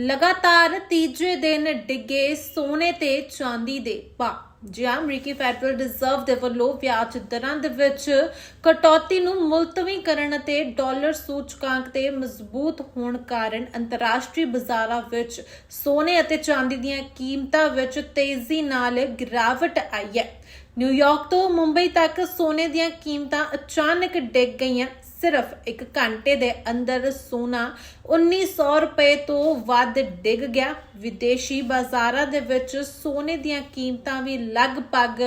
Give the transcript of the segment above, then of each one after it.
ਲਗਾਤਾਰ ਤੀਜੇ ਦਿਨ ਡਿੱਗੇ ਸੋਨੇ ਤੇ ਚਾਂਦੀ ਦੇ ਭਾਅ ਜਿਹਾ ਅਮਰੀਕੀ ਫੈਡਰਲ ਰਿਜ਼ਰਵ ਦੇ ਵੱਲੋਂ ਵਿਆਜ ਦਰਾਂ ਦੇ ਵਿੱਚ ਕਟੌਤੀ ਨੂੰ ਮੁਲਤਵੀ ਕਰਨ ਅਤੇ ਡਾਲਰ ਸੂਚਕਾਂਕ ਤੇ ਮਜ਼ਬੂਤ ਹੋਣ ਕਾਰਨ ਅੰਤਰਰਾਸ਼ਟਰੀ ਬਾਜ਼ਾਰਾਂ ਵਿੱਚ ਸੋਨੇ ਅਤੇ ਚਾਂਦੀ ਦੀਆਂ ਕੀਮਤਾਂ ਵਿੱਚ ਤੇਜ਼ੀ ਨਾਲ ਗਿਰਾਵਟ ਆਈ ਹੈ। ਨਿਊਯਾਰਕ ਤੋਂ ਮੁੰਬਈ ਤੱਕ ਸੋਨੇ ਦੀਆਂ ਕੀਮਤਾਂ ਅਚਾਨਕ ਡਿੱਗ ਗਈਆਂ। ਸਿਰਫ ਇੱਕ ਘੰਟੇ ਦੇ ਅੰਦਰ ਸੋਨਾ 1900 ਰੁਪਏ ਤੋਂ ਵੱਧ ਡਿੱਗ ਗਿਆ। ਵਿਦੇਸ਼ੀ ਬਾਜ਼ਾਰਾਂ ਦੇ ਵਿੱਚ ਸੋਨੇ ਦੀਆਂ ਕੀਮਤਾਂ ਵੀ ਲਗਭਗ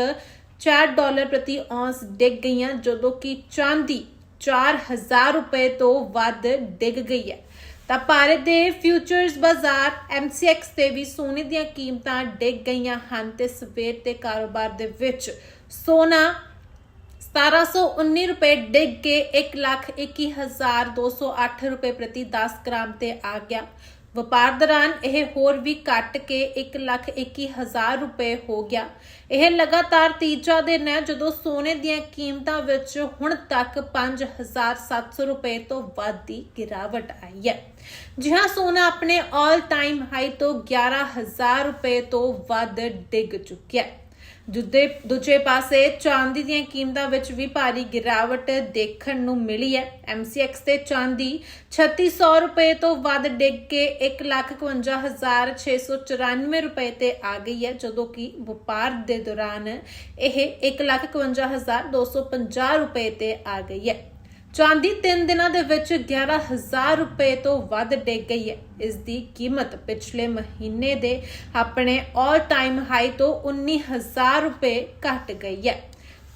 4 ਡਾਲਰ ਪ੍ਰਤੀ ਔਂਸ ਡਿੱਗ ਗਈਆਂ, ਜਦੋਂ ਕਿ ਚਾਂਦੀ 4000 ਰੁਪਏ ਤੋਂ ਵੱਧ ਡਿੱਗ ਗਈ ਹੈ। ਤਾਂ ਭਾਰਤ ਦੇ ਫਿਊਚਰਸ ਬਾਜ਼ਾਰ MCX ਤੇ ਵੀ ਸੋਨੇ ਦੀਆਂ ਕੀਮਤਾਂ ਡਿੱਗ ਗਈਆਂ ਹਨ ਤੇ ਸਵੇਰ ਦੇ ਕਾਰੋਬਾਰ ਦੇ ਵਿੱਚ ਸੋਨਾ 1719 ਰੁਪਏ ਡਿੱਗ ਕੇ 121208 ਰੁਪਏ ਪ੍ਰਤੀ 10 ਗ੍ਰਾਮ ਤੇ ਆ ਗਿਆ। ਵਪਾਰ ਦੌਰਾਨ ਇਹ ਹੋਰ ਵੀ ਘਟ ਕੇ 121000 ਰੁਪਏ ਹੋ ਗਿਆ। ਇਹ ਲਗਾਤਾਰ ਤੀਜਾ ਦਿਨ ਹੈ, ਜਦੋਂ ਸੋਨੇ ਦੀਆਂ ਕੀਮਤਾਂ ਵਿੱਚ ਹੁਣ ਤੱਕ 5700 ਰੁਪਏ ਤੋਂ ਵੱਧ ਦੀ ਗਿਰਾਵਟ ਆਈ ਹੈ। ਜੀ ਸੋਨਾ ਆਪਣੇ ਆਲ ਟਾਈਮ ਹਾਈ ਤੋਂ 11000 ਰੁਪਏ ਤੋਂ ਵੱਧ ਡਿੱਗ ਚੁੱਕਿਆ ਹੈ। ਦੂਜੇ ਦੂਜੇ ਪਾਸੇ ਚਾਂਦੀ ਦੀਆਂ ਕੀਮਤਾਂ ਵਿੱਚ ਵੀ ਭਾਰੀ ਗਿਰਾਵਟ ਦੇਖਣ ਨੂੰ ਮਿਲੀ ਹੈ। MCX ਤੇ ਚਾਂਦੀ 3600 ਰੁਪਏ ਤੋਂ ਵੱਧ ਡਿੱਗ ਕੇ 151694 ਰੁਪਏ ਤੇ ਆ ਗਈ ਹੈ, ਜਦੋਂ ਕਿ ਵਪਾਰ ਦੇ ਦੌਰਾਨ ਇਹ 151250 ਰੁਪਏ ਤੇ ਆ ਗਈ ਹੈ। ਚਾਂਦੀ 3 ਦਿਨਾਂ ਦੇ ਵਿੱਚ 11000 ਰੁਪਏ ਤੋਂ ਵੱਧ ਡਿੱਗ ਗਈ ਹੈ। ਇਸ ਦੀ ਕੀਮਤ ਪਿਛਲੇ ਮਹੀਨੇ ਦੇ ਆਪਣੇ ਆਲ ਟਾਈਮ ਹਾਈ ਤੋਂ 19000 ਰੁਪਏ ਘਟ ਗਈ ਹੈ।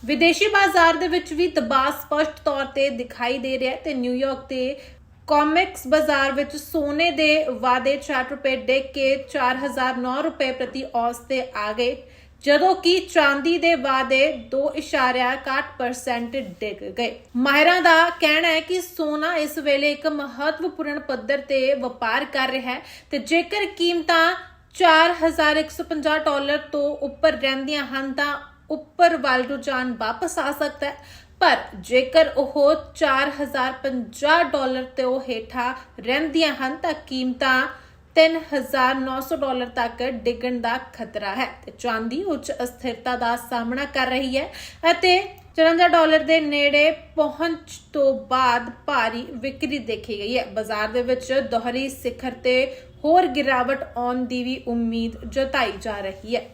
ਵਿਦੇਸ਼ੀ ਬਾਜ਼ਾਰ ਦੇ ਵਿੱਚ ਵੀ ਦਬਾਅ ਸਪਸ਼ਟ ਤੌਰ ਤੇ ਦਿਖਾਈ ਦੇ ਰਿਹਾ ਹੈ ਤੇ ਨਿਊਯਾਰਕ ਤੇ ਕਾਮਿਕਸ ਬਾਜ਼ਾਰ ਵਿੱਚ ਸੋਨੇ ਦੇ ਵਾਅਦੇ 4 ਰੁਪਏ ਡਿੱਗ ਕੇ 4009 ਰੁਪਏ ਪ੍ਰਤੀ ਔਸਤ ਤੇ ਆ ਗਏ। ਜਦੋਂ ਕਿ ਚਾਂਦੀ ਦੇ ਵਾਅਦੇ 2.61% ਡਿੱਗ ਗਏ। ਮਾਹਿਰਾਂ ਦਾ ਕਹਿਣਾ ਹੈ ਕਿ ਸੋਨਾ ਇਸ ਵੇਲੇ ਇੱਕ ਮਹੱਤਵਪੂਰਨ ਪੱਧਰ ਤੇ ਵਪਾਰ ਕਰ ਰਿਹਾ ਹੈ ਤੇ ਜੇਕਰ ਕੀਮਤਾਂ 4150 ਡਾਲਰ ਤੋਂ ਉੱਪਰ ਰਹਿੰਦੀਆਂ ਹਨ ਤਾਂ ਉੱਪਰ ਵੱਲ ਰੁਝਾਨ ਵਾਪਸ ਆ ਸਕਦਾ ਹੈ। ਪਰ ਜੇਕਰ ਉਹ 4050 ਡਾਲਰ ਤੋਂ ਹੇਠਾਂ ਰਹਿੰਦੀਆਂ ਹਨ ਤਾਂ ਕੀਮਤਾਂ 3900 ਡਾਲਰ ਤੱਕ ਡਿੱਗਣ ਦਾ ਖਤਰਾ ਹੈ ਤੇ ਚਾਂਦੀ ਉੱਚ ਅਸਥਿਰਤਾ ਦਾ ਸਾਹਮਣਾ ਕਰ ਰਹੀ ਹੈ ਅਤੇ 54 ਡਾਲਰ ਦੇ ਨੇੜੇ ਪਹੁੰਚ ਤੋਂ ਬਾਅਦ ਭਾਰੀ ਵਿਕਰੀ ਦੇਖੀ ਗਈ ਹੈ। ਬਾਜ਼ਾਰ ਦੇ ਵਿੱਚ ਦੋਹਰੀ ਸਿਖਰ ਤੇ ਹੋਰ ਗਿਰਾਵਟ ਆਉਣ ਦੀ ਵੀ ਉਮੀਦ ਜਤਾਈ ਜਾ ਰਹੀ ਹੈ।